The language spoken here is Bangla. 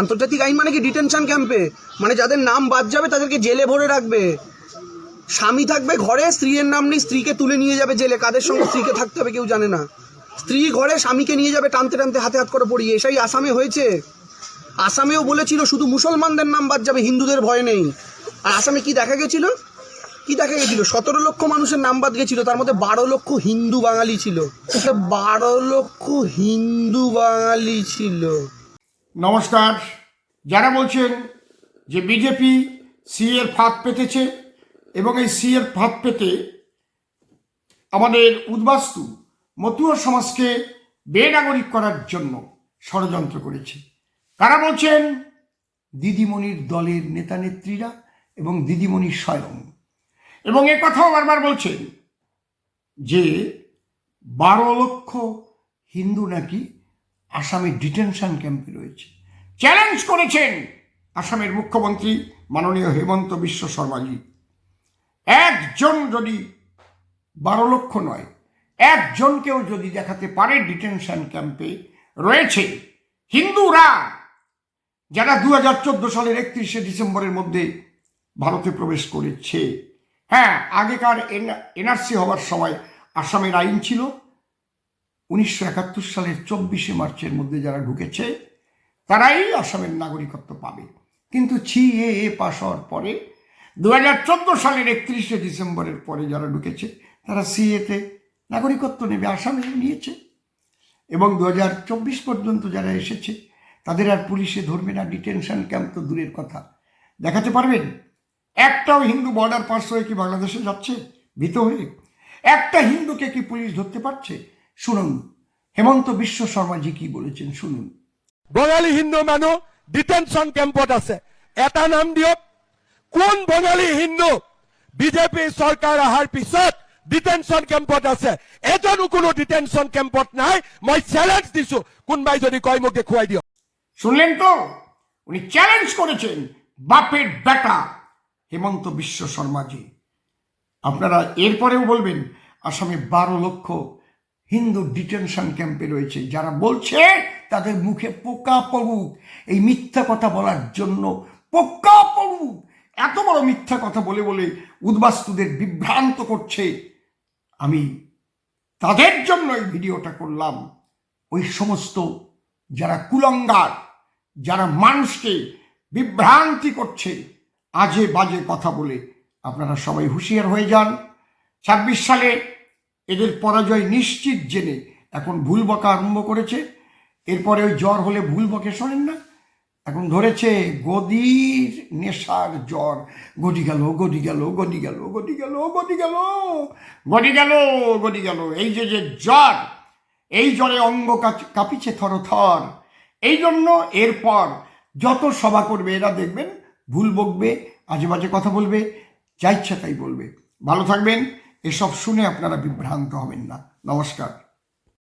আন্তর্জাতিক আইন মানে কি ডিটেনশন ক্যাম্পে মানে যাদের নাম বাদ যাবে, তাদেরকে জেলে ভরে রাখবে। স্বামী থাকবে ঘরে, স্ত্রীর নাম নেই, স্ত্রীকে তুলে নিয়ে যাবে জেলে। কাদের সঙ্গে স্ত্রীকে থাকতে হবে কেউ জানে না। স্ত্রী ঘরে, স্বামীকে নিয়ে যাবে, টানতে টানতে হাতে হাত করে পড়িয়ে। এসাই আসামে হয়েছে। আসামেও বলেছিল, শুধু মুসলমানদের নাম বাদ যাবে, হিন্দুদের ভয় নেই। আর আসামে কি দেখা গেছিল? কি দেখা গেছিল? সতেরো লক্ষ মানুষের নাম বাদ গেছিল, তার মধ্যে বারো লক্ষ হিন্দু বাঙালি ছিল। বারো লক্ষ হিন্দু বাঙালি ছিল। নমস্কার। যারা বলছেন যে বিজেপি সি এর ফাঁদ পেতেছে এবং এই সি এর ফাঁদ পেতে আমাদের উদ্বাস্তু মতুয়া সমাজকে বেনাগরিক করার জন্য ষড়যন্ত্র করেছে। কারা বলছেন? দিদিমণির দলের নেতা নেত্রীরা এবং দিদিমণি স্বয়ং। এবং এ কথাও বারবার বলছেন যে বারো লক্ষ হিন্দু নাকি আসামের ডিটেনশন ক্যাম্পে রয়েছে। চ্যালেঞ্জ করেছেন আসামের মুখ্যমন্ত্রী মাননীয় হেমন্ত বিশ্ব শর্মাজি। একজন যদি বারো লক্ষ নয়, একজনকেও যদি দেখাতে পারে ডিটেনশন ক্যাম্পে, রয়েছে হিন্দুরা যারা দু হাজার চোদ্দ সালের একত্রিশে ডিসেম্বরের মধ্যে ভারতে প্রবেশ করেছে। হ্যাঁ আগেকার এনআরসি হওয়ার সময় আসামের আইন ছিল উনিশশো একাত্তর সালের চব্বিশে মার্চের মধ্যে যারা ঢুকেছে, তারাই আসামের নাগরিকত্ব পাবে। কিন্তু ছি এ এ পাশ হওয়ার পরে দু হাজার চোদ্দ সালের একত্রিশে ডিসেম্বরের পরে যারা ঢুকেছে, তারা সিএতে নাগরিকত্ব নেবে, আসামে নিয়েছে। এবং দু হাজার চব্বিশ পর্যন্ত যারা এসেছে, তাদের আর পুলিশে ধরবে না, ডিটেনশন ক্যাম্প তো দূরের কথা। দেখাতে পারবেন? একটাও হিন্দু বর্ডার পাস হয়ে কি বাংলাদেশে যাচ্ছে? ভীত হয়ে। একটা হিন্দুকে কি পুলিশ ধরতে পারছে? শুনুন। হেমন্ত বিশ্ব শর্মাজি কি বলেছেন শুনুন। বঙালী হিন্দু মানুহ ডিটেনশ্যন কেম্পত আছে। এটা নাম দিয়ক কোন বঙালী হিন্দু বিজেপি চৰকাৰ অহাৰ পিছত ডিটেনশ্যন কেম্পত আছে? এজনো কোনো ডিটেনশন কেম্পত নাই মই চেলেঞ্জ দিছো। কোনোবাই যদি কয় মোক দেখুৱাই দিয়ক। শুনলেন তো? উনি চ্যালেঞ্জ করেছেন বাপের বেটা হেমন্ত বিশ্ব শর্মাজি আপনারা এরপরেও বলবেন আসামে বারো লক্ষ হিন্দু ডিটেনশন ক্যাম্পে রয়েছে। যারা বলছে তাদের মুখে পোকা পড়ুক। এই মিথ্যা কথা বলার জন্য পোকা পড়ুক। এত বড় মিথ্যা কথা বলে বলে উদ্বাস্তুদের বিভ্রান্ত করছে। আমি তাদের জন্য এই ভিডিওটা করলাম। ওই সমস্ত যারা কুলঙ্গার, যারা মানুষকে বিভ্রান্তি করছে, আজে বাজে কথা বলে আপনারা সবাই হুঁশিয়ার হয়ে যান। ছাব্বিশ সালে এদের পরাজয় নিশ্চিত জেনে এখন ভুল বকা আরম্ভ করেছে। এরপরে ওই জ্বর হলে ভুল বকে শোনেন না। এখন ধরেছে, গদির নেশার জ্বর। গদি গেল গদি গেল গদি গেল গদি গেল গদি গেল গদি গেল গদি গেল। এই যে যে জ্বর, এই জ্বরে অঙ্গ কাঁপিছে থর থর এই জন্য এরপর যত সভা করবে, এরা দেখবেন ভুল বকবে, আজে বাজে কথা বলবে, যা ইচ্ছা তাই বলবে। ভালো থাকবেন। এসব শুনে আপনারা বিভ্রান্ত হবেন না। নমস্কার।